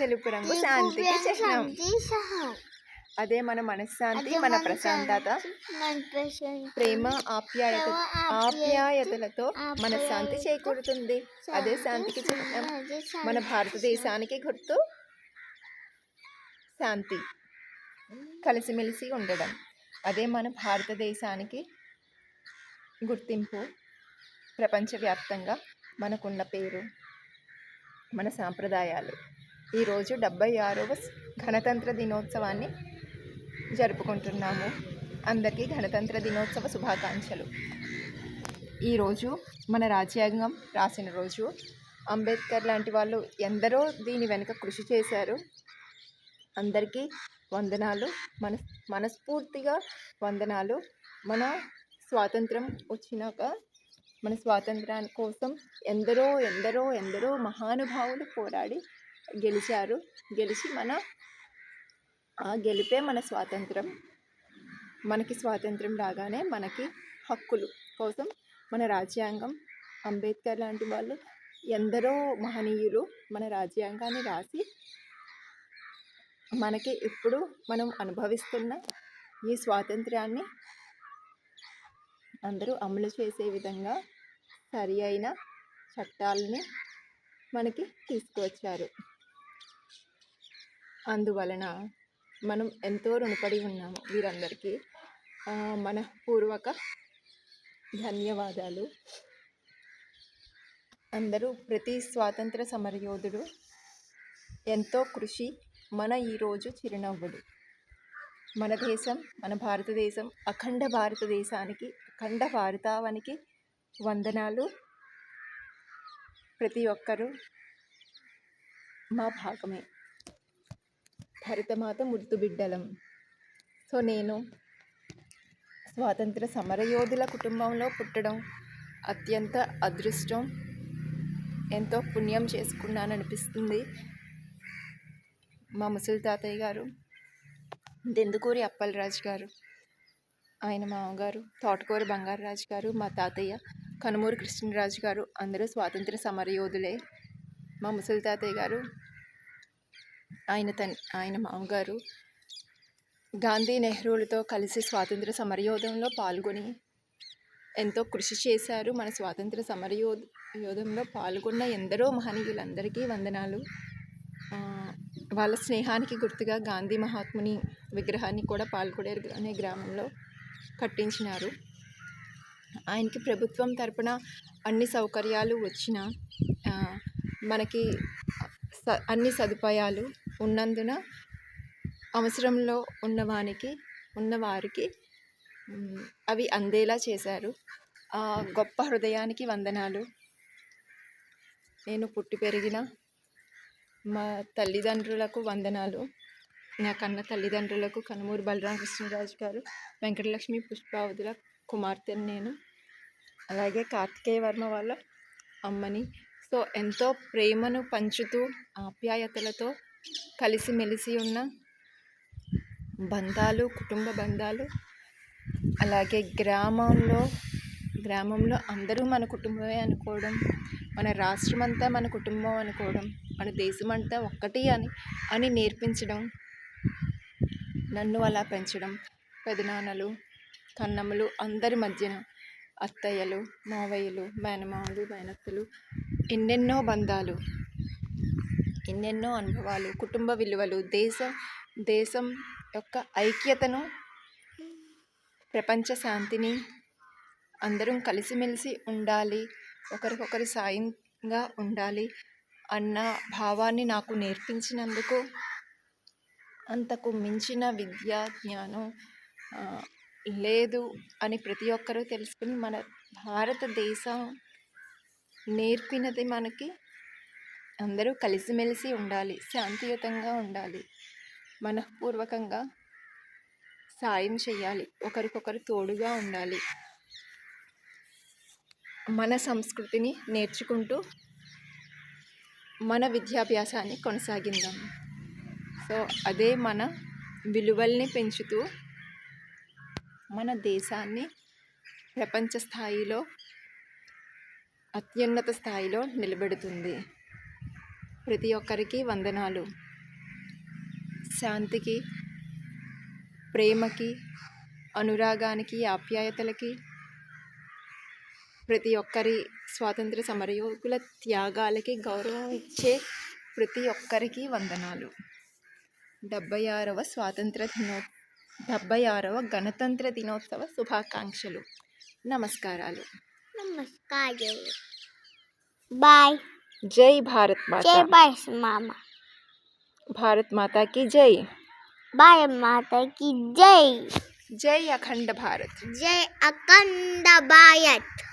తెలుపు రంగు శాంతికి చిహ్నం. అదే మన మనశ్శాంతి మన ప్రశాంతత. ప్రేమ ఆప్యాయత ఆప్యాయతలతో మన శాంతి చేకూరుతుంది. అదే శాంతికి చిహ్నం. మన భారతదేశానికి గుర్తు శాంతి. కలిసిమెలిసి ఉండడం. అదే మన భారతదేశానికి గుర్తింపు. ప్రపంచవ్యాప్తంగా మనకున్న పేరు మన సాంప్రదాయాలు. ఈరోజు డెబ్బై ఆరవ గణతంత్ర దినోత్సవాన్ని జరుపుకుంటున్నాము. అందరికీ గణతంత్ర దినోత్సవ శుభాకాంక్షలు. ఈరోజు మన రాజ్యాంగం రాసిన రోజు అంబేద్కర్ లాంటి వాళ్ళు ఎందరో దీని వెనుక కృషి చేశారు. అందరికీ వందనాలు. మన మనస్ఫూర్తిగా వందనాలు. మన స్వాతంత్రం వచ్చినాక మన స్వాతంత్రాని కోసం ఎందరో ఎందరో ఎందరో మహానుభావులు పోరాడి గెలిచారు. గెలిచి మన ఆ గెలిపే మన స్వాతంత్రం. మనకి స్వాతంత్రం రాగానే మనకి హక్కులు కోసం మన రాజ్యాంగం అంబేద్కర్ లాంటి వాళ్ళు ఎందరో మహనీయులు మన రాజ్యాంగాన్ని రాసి మనకి ఇప్పుడు మనం అనుభవిస్తున్న ఈ స్వాతంత్రాన్ని అందరూ అమలు చేసే విధంగా సరి అయిన చట్టాలని మనకి తీసుకువచ్చారు. అందువలన మనం ఎంతో రుణపడి ఉన్నాము వీరందరికీ. ఆ, మన పూర్వక ధన్యవాదాలు. అందరూ ప్రతి స్వాతంత్ర సమరయోధుడు ఎంతో కృషి మన ఈరోజు చిరునవ్వుడు మన దేశం మన భారతదేశం అఖండ భారతదేశానికి అఖండ భారతావానికి వందనాలు. ప్రతి ఒక్కరూ మా భాగమే. భరతమాత ముద్దుబిడ్డలం సో నేను స్వాతంత్ర సమరయోధుల కుటుంబంలో పుట్టడం అత్యంత అదృష్టం. ఎంతో పుణ్యం చేసుకున్నాను అనిపిస్తుంది మా ముసలి తాతయ్య గారు దెందుకూరి అప్పలరాజు గారు ఆయన మామగారు తోటకూర బంగారరాజు గారు మా తాతయ్య కనుమూరు కృష్ణరాజు గారు అందరూ స్వాతంత్ర సమరయోధులే. మా ముసలి తాతయ్య గారు ఆయన తన్ ఆయన మామగారు గాంధీ నెహ్రూలతో కలిసి స్వాతంత్ర సమరయోధంలో పాల్గొని ఎంతో కృషి చేశారు. మన స్వాతంత్ర సమరయో యోధంలో పాల్గొన్న ఎందరో మహనీయులందరికీ వందనాలు. వాళ్ళ స్నేహానికి గుర్తుగా గాంధీ మహాత్ముని విగ్రహాన్ని కూడా పాల్గొడేరు అనే గ్రామంలో కట్టించినారు. ఆయనకి ప్రభుత్వం తరపున అన్ని సౌకర్యాలు వచ్చిన మనకి స- అన్ని సదుపాయాలు ఉన్నందున అవసరంలో ఉన్నవానికి ఉన్నవారికి అవి అందేలా చేశారు. ఆ గొప్ప హృదయానికి వందనాలు. నేను పుట్టి పెరిగిన మా తల్లిదండ్రులకు వందనాలు. నా కన్న తల్లిదండ్రులకు కనుమూరు బలరామ కృష్ణరాజు గారు వెంకటలక్ష్మి పుష్పావతుల కుమార్తెను నేను అలాగే కార్తికేయ వర్మ వాళ్ళ అమ్మని సో ఎంతో ప్రేమను పంచుతూ ఆప్యాయతలతో కలిసిమెలిసి ఉన్న బంధాలు కుటుంబ బంధాలు అలాగే గ్రామంలో గ్రామంలో అందరూ మన కుటుంబమే అనుకోవడం మన రాష్ట్రం అంతా మన కుటుంబం అనుకోవడం మన దేశం అంతా ఒక్కటి అని అని నేర్పించడం నన్ను అలా పెంచడం పెదనాన్నలు కన్నమ్మలు అందరి మధ్యన అత్తయ్యలు మావయ్యలు మేనమామలు మేనత్తలు ఎన్నెన్నో బంధాలు ఎన్నెన్నో అనుభవాలు కుటుంబ విలువలు దేశం దేశం యొక్క ఐక్యతను ప్రపంచ శాంతిని అందరం కలిసిమెలిసి ఉండాలి ఒకరికొకరు సాయంగా ఉండాలి అన్న భావాన్ని నాకు నేర్పించినందుకు అంతకు మించిన విద్యా జ్ఞానం లేదు అని ప్రతి ఒక్కరూ తెలుసుకుని మన భారతదేశం నేర్పినది మనకి. అందరూ కలిసిమెలిసి ఉండాలి శాంతియుతంగా ఉండాలి మనఃపూర్వకంగా సాయం చేయాలి ఒకరికొకరు తోడుగా ఉండాలి. మన సంస్కృతిని నేర్చుకుంటూ మన విద్యాభ్యాసాన్ని కొనసాగిందాం సో అదే మన విలువల్ని పెంచుతూ మన దేశాన్ని ప్రపంచ స్థాయిలో అత్యున్నత స్థాయిలో నిలబెడుతుంది. ప్రతి ఒక్కరికి వందనాలు. శాంతికి ప్రేమకి అనురాగానికి ఆప్యాయతలకి ప్రతి ఒక్కరి స్వాతంత్ర సమరయోగుల త్యాగాలకి గౌరవం ఇచ్చే ప్రతి ఒక్కరికి వందనాలు. డెబ్బై ఆరవ స్వాతంత్ర దినో డెబ్బై ఆరవ గణతంత్ర దినోత్సవ శుభాకాంక్షలు. నమస్కారాలు. नमस्कार। जय बाय। जय भारत माता जय बाय मामा। भारत माता की जय। बाय माता की जय। जय अखंड भारत। जय अखंड भारत।